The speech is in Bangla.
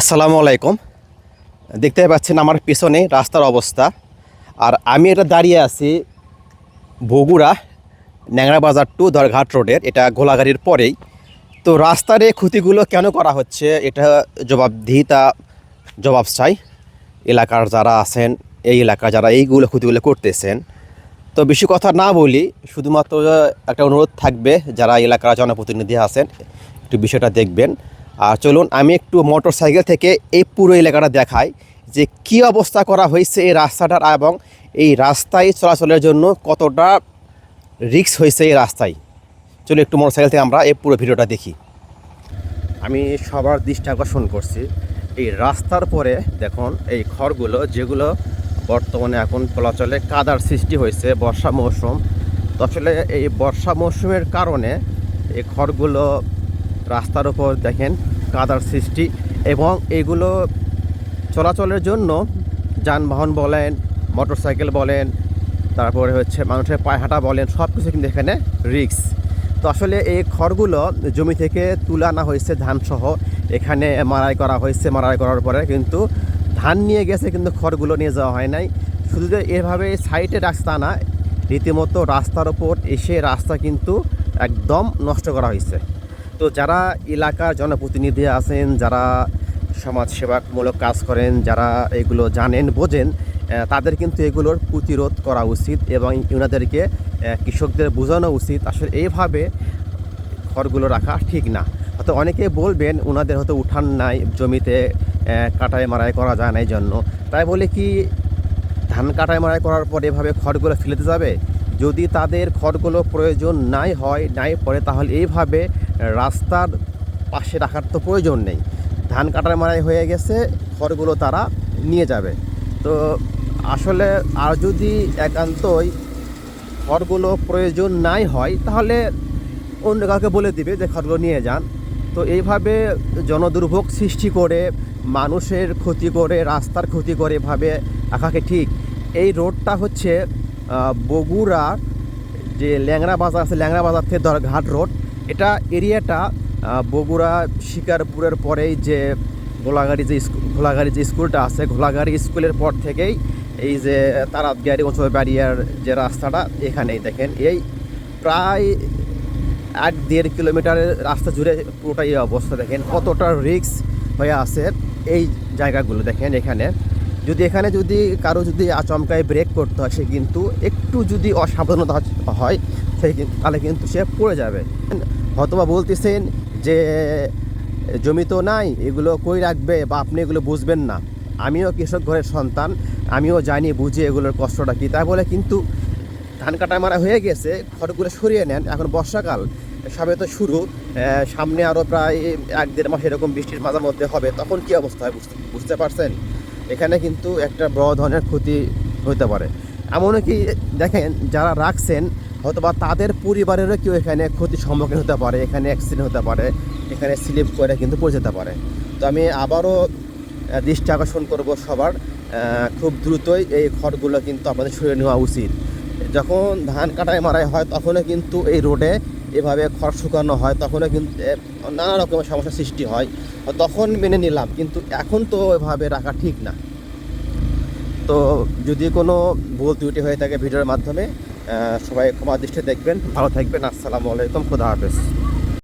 আসসালামু আলাইকুম। দেখতে পাচ্ছেন আমার পেছনে রাস্তার অবস্থা। আর আমি এটা দাঁড়িয়ে আছি বগুড়া ন্যাংরা বাজার টু দরঘাট রোডের, এটা গোলাগাড়ির পরেই। তো রাস্তার এই ক্ষতিগুলো কেন করা হচ্ছে, এটা জবাবদিহিতা জবাব চাই এলাকার যারা আছেন, এই এলাকার যারা এইগুলো ক্ষতিগুলো করতেছেন। তো বেশি কথা না বলি, শুধুমাত্র একটা অনুরোধ থাকবে, যারা এলাকার জনপ্রতিনিধি আছেন, একটু বিষয়টা দেখবেন। আর চলুন, আমি একটু মোটর সাইকেল থেকে এই পুরো এলাকাটা দেখাই যে কী অবস্থা করা হয়েছে এই রাস্তাটার এবং এই রাস্তায় চলাচলের জন্য কতটা রিস্ক হয়েছে এই রাস্তায়। চলুন, একটু মোটর সাইকেল থেকে আমরা এই পুরো ভিডিওটা দেখি। আমি সবার দৃষ্টি আকর্ষণ করছি। এই রাস্তার পরে দেখুন, এই খড়গুলো যেগুলো বর্তমানে এখন চলাচলে কাদার সৃষ্টি হয়েছে, বর্ষা মৌসুম। তো আসলে এই বর্ষা মৌসুমের কারণে এই খড়গুলো রাস্তার উপর দেখেন কাদার সৃষ্টি এবং এগুলো চলাচলের জন্য যানবাহন বলেন, মোটরসাইকেল বলেন, তারপরে হচ্ছে মানুষের পায়ে হাঁটা বলেন সব কিছু কিন্তু এখানে রিক্স তো আসলে এই খড়গুলো জমি থেকে তুলে আনা হয়েছে ধানসহ। এখানে মারাই করা হয়েছে মারাই করার পরে কিন্তু ধান নিয়ে গেছে কিন্তু খড়গুলো নিয়ে যাওয়া হয় নাই। শুধু যে এভাবে সাইডে রাস্তা না, রীতিমতো রাস্তার ওপর এসে রাস্তা কিন্তু একদম নষ্ট করা হয়েছে। তো যারা এলাকার জনপ্রতিনিধি আছেন, যারা সমাজসেবামূলক কাজ করেন, যারা এগুলো জানেন, বোঝেন তাদের কিন্তু এগুলোর প্রতিরোধ করা উচিত এবং ওনাদেরকে কৃষকদের বোঝানো উচিত। আসলে এইভাবে খড়গুলো রাখা ঠিক না। হয়তো অনেকে বলবেন, ওনাদের হয়তো উঠান নাই, জমিতে কাটাই মারাই করা যায় না এই জন্য। তাই বলে কি, ধান কাটাই মারাই করার পর এভাবে খড়গুলো ফেলেতে যাবে? যদি তাদের খড়গুলো প্রয়োজন নাই হয়, নাই পড়ে, তাহলে এইভাবে রাস্তার পাশে রাখার তো প্রয়োজন নেই। ধান কাটার মারাই হয়ে গেছে, খড়গুলো তারা নিয়ে যাবে। তো আসলে আর যদি একান্তই খড়গুলো প্রয়োজন নাই হয়, তাহলে অন্য কাউকে বলে দিবে যে খড়গুলো নিয়ে যান। তো এইভাবে জনদুর্ভোগ সৃষ্টি করে, মানুষের ক্ষতি করে, রাস্তার ক্ষতি করে এভাবে রাখাকে ঠিক। এই রোডটা হচ্ছে বগুড়া যে ল্যাংরা বাজার আছে, ল্যাংড়া বাজার থেকে ধর ঘাট রোড, এটা এরিয়াটা বগুড়া, শিকারপুরের পরেই যে গোলাগাড়ি যে ঘোলাগাড়ি যে স্কুলটা আছে ঘোলাগাড়ি স্কুলের পর থেকেই এই যে তারাতগাড়ি অঞ্চল ব্যারিয়ার যে রাস্তাটা এখানেই দেখেন। এই প্রায় এক দেড় কিলোমিটারের রাস্তা জুড়ে পুরোটাই অবস্থা দেখেন। কতটা রিক্স হয়ে আছে এই জায়গাগুলো দেখেন এখানে। যদি এখানে যদি কারও যদি আচমকায় ব্রেক করতে হয়, সে কিন্তু একটু যদি অসাবধানতা হয়, সে তাহলে কিন্তু সে পড়ে যাবে। হয়তোবা বলতেছেন যে, জমি তো নাই, এগুলো কই রাখবে বা আপনি এগুলো বুঝবেন না। আমিও কৃষক ঘরের সন্তান, আমিও জানি, বুঝি এগুলোর কষ্টটা কী। তাই বলে কিন্তু ধান কাটা মারা হয়ে গেছে, খড়গুলো সরিয়ে নেন। এখন বর্ষাকাল, সবে তো শুরু সামনে আরও প্রায় এক দেড় মাস এরকম বৃষ্টির মাঝার মধ্যে হবে, তখন কি অবস্থা হয় বুঝতে বুঝতে পারছেন? এখানে কিন্তু একটা বড় ধরনের ক্ষতি হতে পারে। এমনও কি, দেখেন, যারা রাখছেন হয়তো বা তাদের পরিবারেরও কেউ এখানে ক্ষতির সম্মুখীন হতে পারে, এখানে অ্যাক্সিডেন্ট হতে পারে, এখানে স্লিপ করে কিন্তু পড়ে যেতে পারে। তো আমি আবারও দৃষ্টি আকর্ষণ করব সবার খুব দ্রুতই এই খড়গুলো কিন্তু আপনাদের সরিয়ে নেওয়া উচিত। যখন ধান কাটায় মারাই হয়, তখনও কিন্তু এই রোডে এভাবে খড় শুকানো হয়, তখনও কিন্তু নানা রকমের সমস্যার সৃষ্টি হয়। তখন মেনে নিলাম, কিন্তু এখন তো এভাবে রাখা ঠিক না। তো যদি কোনো ভুল ত্রুটি হয়ে থাকে ভিডিওর মাধ্যমে সবাই ক্ষমা দৃষ্টি দেখবেন। ভালো থাকবেন। আসসালামু আলাইকুম। খুদা হাফেজ।